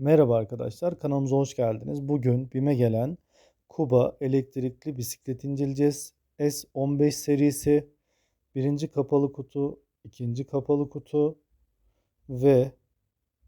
Merhaba arkadaşlar, kanalımıza hoş geldiniz. Bugün BİM'e gelen Kuba elektrikli bisiklet inceleyeceğiz. S15 serisi birinci kapalı kutu, ikinci kapalı kutu ve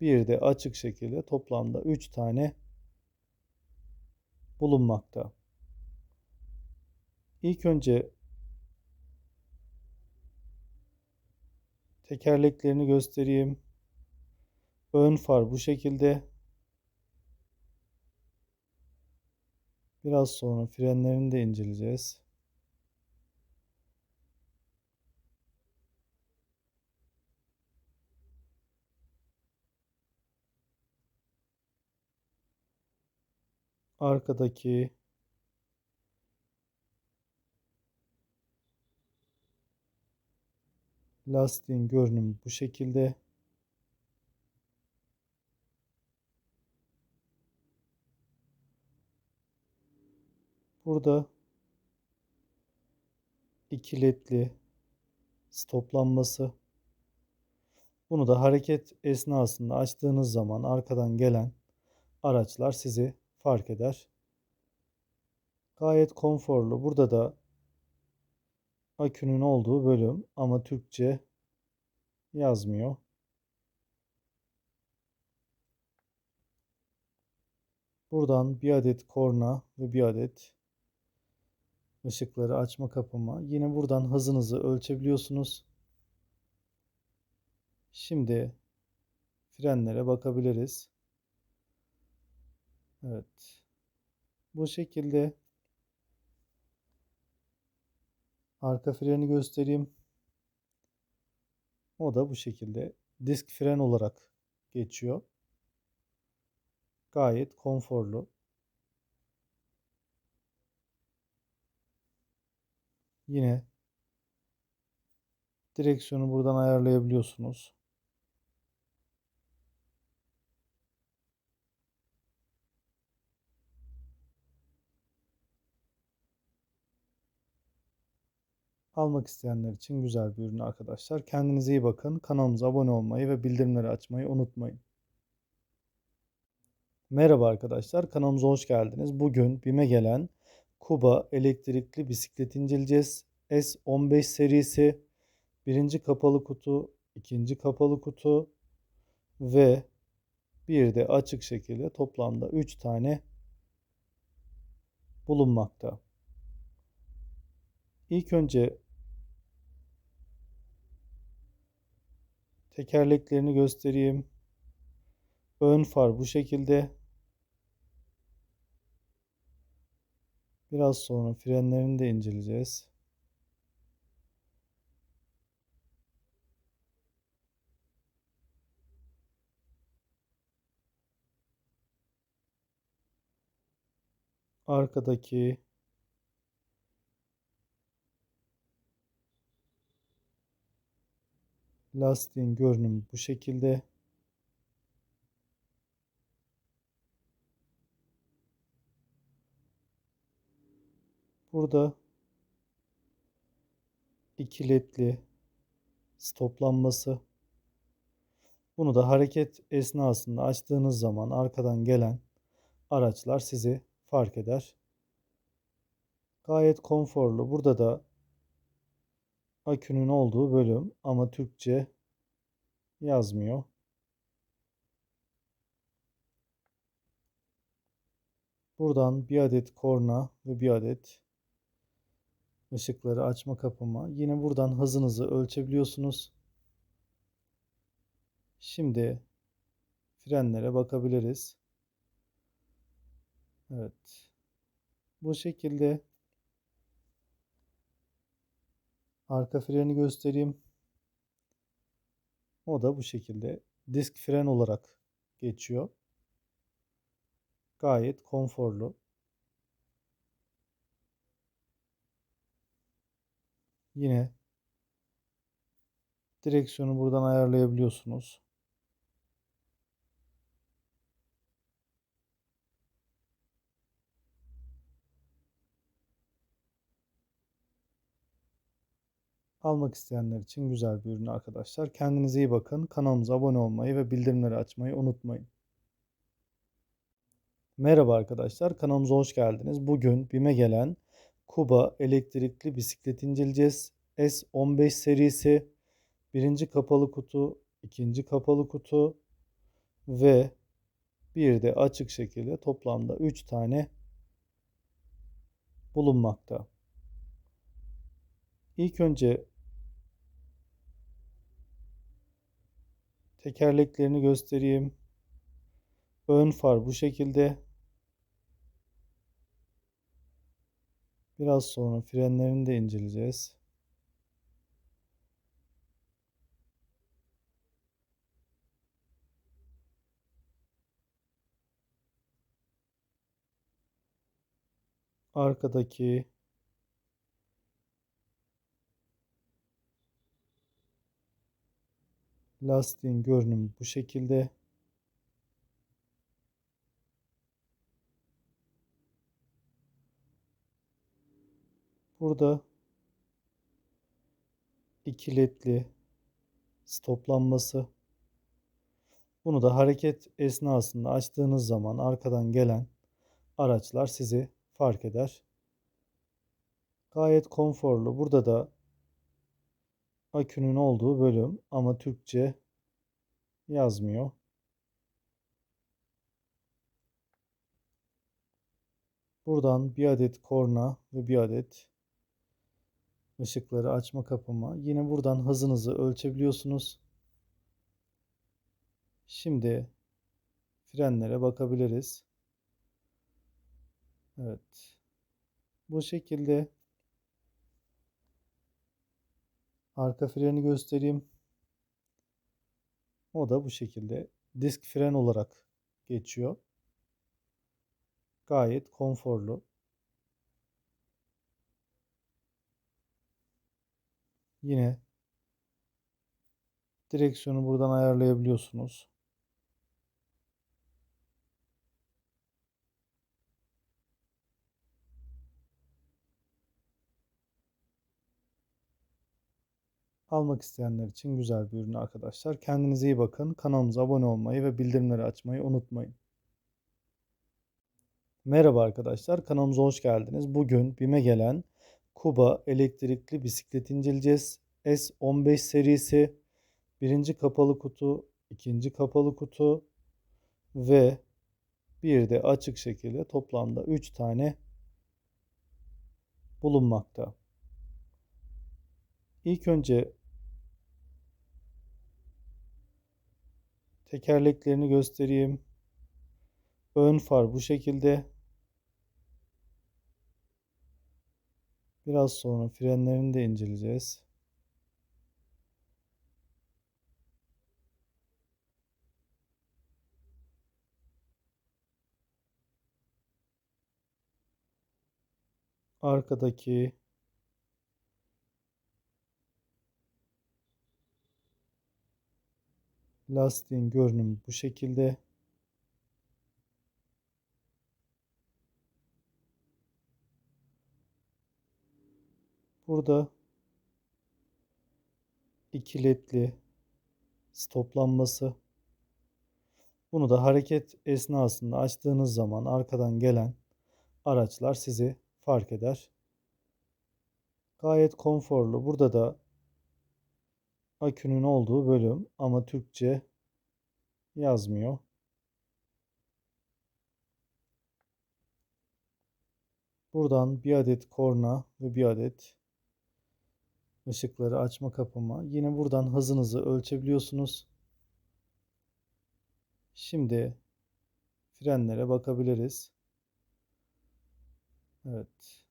bir de açık şekilde toplamda 3 tane bulunmakta. İlk önce tekerleklerini göstereyim. Ön far bu şekilde. Biraz sonra frenlerini de inceleyeceğiz. Arkadaki lastiğin görünümü bu şekilde. Burada iki ledli stoplanması. Bunu da hareket esnasında açtığınız zaman arkadan gelen araçlar sizi fark eder. Gayet konforlu. Burada da akünün olduğu bölüm ama Türkçe yazmıyor. Buradan bir adet korna ve bir adet ışıkları açma kapama. Yine buradan hızınızı ölçebiliyorsunuz. Şimdi frenlere bakabiliriz. Evet. Bu şekilde arka freni göstereyim. O da bu şekilde disk fren olarak geçiyor. Gayet konforlu. Yine direksiyonu buradan ayarlayabiliyorsunuz. Almak isteyenler için güzel bir ürün arkadaşlar. Kendinize iyi bakın. Kanalımıza abone olmayı ve bildirimleri açmayı unutmayın. Merhaba arkadaşlar, kanalımıza hoş geldiniz. Bugün BİM'e gelen Kuba elektrikli bisiklet inceleyeceğiz. S15 serisi birinci kapalı kutu, ikinci kapalı kutu ve bir de açık şekilde toplamda 3 tane bulunmakta. İlk önce tekerleklerini göstereyim. Ön far bu şekilde. Biraz sonra frenlerini de inceleyeceğiz. Arkadaki lastiğin görünümü bu şekilde. Burada iki ledli stoplanması. Bunu da hareket esnasında açtığınız zaman arkadan gelen araçlar sizi fark eder. Gayet konforlu. Burada da akünün olduğu bölüm ama Türkçe yazmıyor. Buradan bir adet korna ve bir adet ışıkları açma kapama. Yine buradan hızınızı ölçebiliyorsunuz. Şimdi frenlere bakabiliriz. Evet. Bu şekilde arka freni göstereyim. O da bu şekilde disk fren olarak geçiyor. Gayet konforlu. Yine direksiyonu buradan ayarlayabiliyorsunuz. Almak isteyenler için güzel bir ürün arkadaşlar. Kendinize iyi bakın. Kanalımıza abone olmayı ve bildirimleri açmayı unutmayın. Merhaba arkadaşlar, kanalımıza hoş geldiniz. Bugün BİM'e gelen Kuba elektrikli bisiklet inceleyeceğiz. S15 serisi birinci kapalı kutu, ikinci kapalı kutu ve bir de açık şekilde toplamda 3 tane bulunmakta. İlk önce tekerleklerini göstereyim. Ön far bu şekilde. Biraz sonra frenlerini de inceleyeceğiz. Arkadaki lastiğin görünümü bu şekilde. Burada iki ledli stoplanması. Bunu da hareket esnasında açtığınız zaman arkadan gelen araçlar sizi fark eder. Gayet konforlu. Burada da akünün olduğu bölüm ama Türkçe yazmıyor. Buradan bir adet korna ve bir adet ışıkları açma kapama. Yine buradan hızınızı ölçebiliyorsunuz. Şimdi frenlere bakabiliriz. Evet. Bu şekilde arka freni göstereyim. O da bu şekilde disk fren olarak geçiyor. Gayet konforlu. Yine direksiyonu buradan ayarlayabiliyorsunuz. Almak isteyenler için güzel bir ürün arkadaşlar. Kendinize iyi bakın. Kanalımıza abone olmayı ve bildirimleri açmayı unutmayın. Merhaba arkadaşlar, kanalımıza hoş geldiniz. Bugün BİM'e gelen Kuba elektrikli bisiklet inceleyeceğiz. S15 serisi birinci kapalı kutu, ikinci kapalı kutu ve bir de açık şekilde toplamda 3 tane bulunmakta. İlk önce tekerleklerini göstereyim. Ön far bu şekilde. Biraz sonra frenlerini de inceleyeceğiz. Arkadaki lastiğin görünümü bu şekilde. Burada iki ledli stoplanması. Bunu da hareket esnasında açtığınız zaman arkadan gelen araçlar sizi fark eder. Gayet konforlu. Burada da akünün olduğu bölüm ama Türkçe yazmıyor. Buradan bir adet korna ve bir adet ışıkları açma kapama. Yine buradan hızınızı ölçebiliyorsunuz. Şimdi frenlere bakabiliriz. Evet.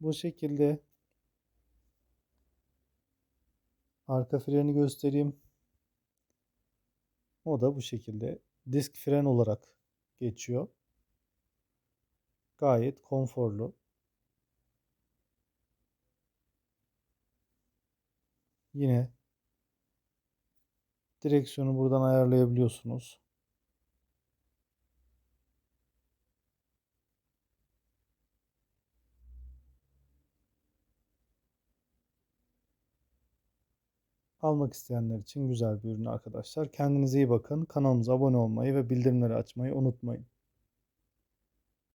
Bu şekilde arka freni göstereyim. O da bu şekilde disk fren olarak geçiyor. Gayet konforlu. Yine direksiyonu buradan ayarlayabiliyorsunuz. Almak isteyenler için güzel bir ürün arkadaşlar. Kendinize iyi bakın. Kanalımıza abone olmayı ve bildirimleri açmayı unutmayın.